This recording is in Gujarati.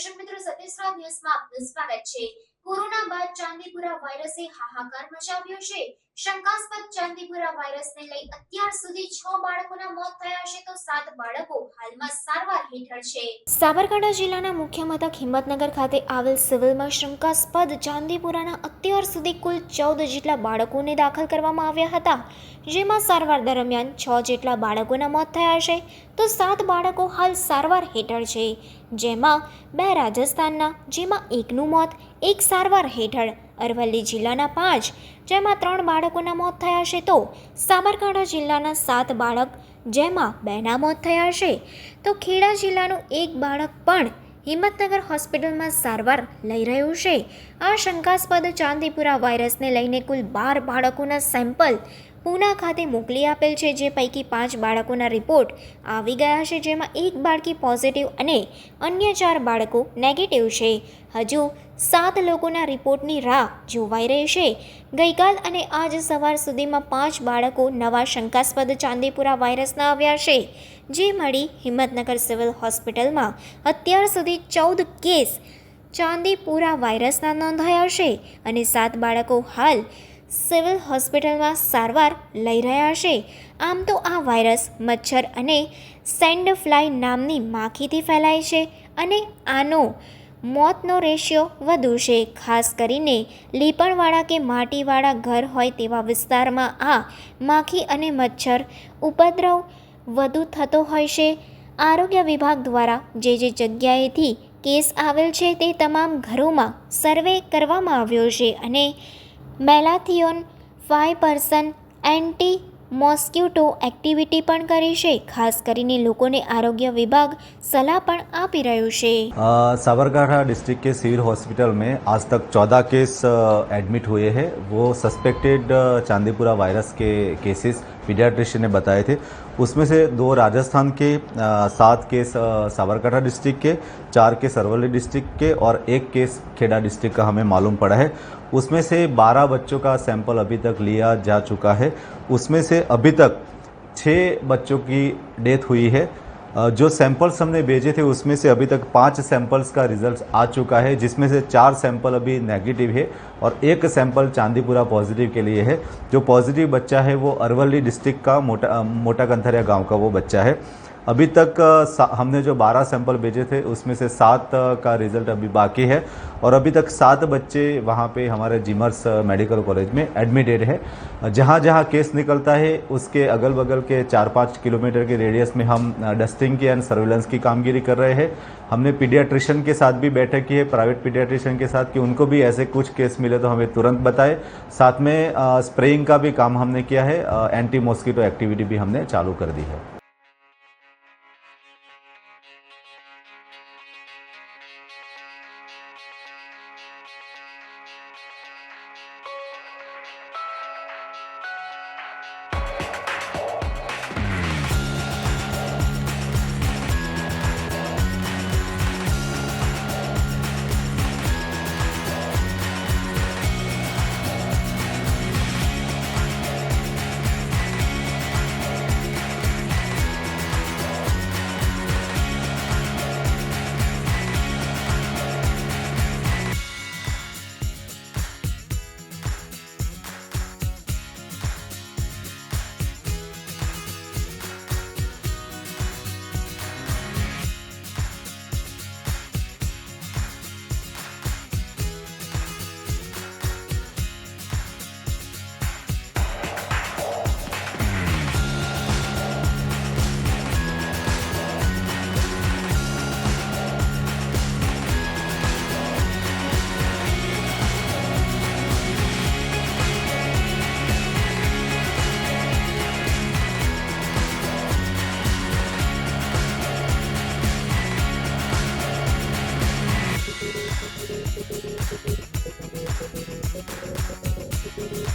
દર્શક મિત્રો સત્યસ્રાવ ન્યૂઝમાં આપનું સ્વાગત છે. કોરોના બાદ ચાંદીપુરા વાયરસે હાહાકાર મચાવ્યો છે. શંકાસ્પદ ચાંદીપુરા વાયરસને લઈ અત્યાર સુધી છ બાળકોના મોત થયા છે તો સાત બાળકો હાલમાં સારવાર હેઠળ છે. સાબરકાંઠા જિલ્લાના મુખ્ય મથક હિંમતનગર ખાતે આવેલ સિવિલમાં શંકાસ્પદ ચાંદીપુરાના અત્યાર સુધી કુલ ચૌદ જેટલા બાળકોને દાખલ કરવામાં આવ્યા હતા, જેમાં સારવાર દરમિયાન છ જેટલા બાળકોના મોત થયા છે તો સાત બાળકો હાલ સારવાર હેઠળ છે, જેમાં બે રાજસ્થાનના, જેમાં એકનું મોત, એક સારવાર હેઠળ અરવલ્લી જિલ્લાના પાંચ, જેમાં ત્રણ બાળકોના મોત થયા છે તો સાબરકાંઠા જિલ્લાના સાત બાળક, જેમાં બેના મોત થયા છે. તો ખેડા જિલ્લાનું એક બાળક પણ હિંમતનગર હોસ્પિટલમાં સારવાર લઈ રહ્યું છે. આ શંકાસ્પદ ચાંદીપુરા વાયરસને લઈને કુલ બાર બાળકોના સેમ્પલ પૂના ખાતે મોકલી આપેલ છે, જે પૈકી પાંચ બાળકોના રિપોર્ટ આવી ગયા છે, જેમાં એક બાળકી પોઝિટિવ અને અન્ય ચાર બાળકો નેગેટિવ છે. હજુ સાત લોકોના રિપોર્ટની રાહ જોવાઈ રહી છે. ગઈકાલ અને આજ સવાર સુધીમાં પાંચ બાળકો નવા શંકાસ્પદ ચાંદીપુરા વાયરસના આવ્યા છે, જે મળી હિંમતનગર સિવિલ હોસ્પિટલમાં. અત્યાર સુધી ચૌદ કેસ ચાંદીપુરા વાયરસના નોંધાયા છે અને સાત બાળકો હાલ સિવિલ હોસ્પિટલમાં સારવાર લઈ રહ્યા છે. આમ તો આ વાયરસ મચ્છર અને સેન્ડ ફ્લાય નામની માખીથી ફેલાય છે અને આનો મોતનો રેશિયો વધુ છે. ખાસ કરીને લીપણવાળા કે માટીવાળા ઘર હોય તેવા વિસ્તારમાં આ માખી અને મચ્છર ઉપદ્રવ વધુ થતો હોય છે. આરોગ્ય વિભાગ દ્વારા જે જે જગ્યાએથી કેસ આવેલ છે તે તમામ ઘરોમાં સર્વે કરવામાં આવ્યો છે અને malathion five percent anti mosquito activity પણ કરી છે ખાસ કરીને લોકોને આરોગ્ય વિભાગ સલાહ પણ આપી રહ્યું છે अ, साबरकांठा डिस्ट्रिक्ट के सिविल हॉस्पिटल में आज तक 14 केस एडमिट हुए हैं वो सस्पेक्टेड चांदीपुरा वायरस के केसेस पीडियाट्रिशियन ने बताए थे उसमें से दो राजस्थान के अ, सात केस अ, साबरकांठा डिस्ट्रिक्ट के चार केस अरवली डिस्ट्रिक्ट के और एक केस खेड़ा डिस्ट्रिक्ट का हमें मालूम पड़ा है उसमें से 12 बच्चों का सैंपल अभी तक लिया जा चुका है। उसमें से अभी तक छः बच्चों की डेथ हुई है। जो सैंपल्स हमने भेजे थे, उसमें से अभी तक पाँच सैंपल्स का रिज़ल्ट आ चुका है, जिसमें से चार सैंपल अभी नेगेटिव है और एक सैंपल चांदीपुरा पॉजिटिव के लिए है। जो पॉजिटिव बच्चा है, वो अरवली डिस्ट्रिक्ट का मोटा मोटा कंथरिया गाँव का वो बच्चा है। अभी तक हमने जो 12 सैंपल भेजे थे, उसमें से सात का रिज़ल्ट अभी बाकी है। और अभी तक सात बच्चे वहाँ पे हमारे जिमर्स मेडिकल कॉलेज में एडमिटेड है। जहाँ जहाँ केस निकलता है, उसके अगल बगल के चार पाँच किलोमीटर के रेडियस में हम डस्टिंग की एंड सर्विलेंस की कामगिरी कर रहे हैं। हमने पीडियाट्रिशियन के साथ भी बैठक की है प्राइवेट पीडियाट्रिशियन के साथ, कि उनको भी ऐसे कुछ केस मिले तो हमें तुरंत बताए। साथ में स्प्रेइंग का भी काम हमने किया है एंटी मॉस्किटो एक्टिविटी भी हमने चालू कर दी है।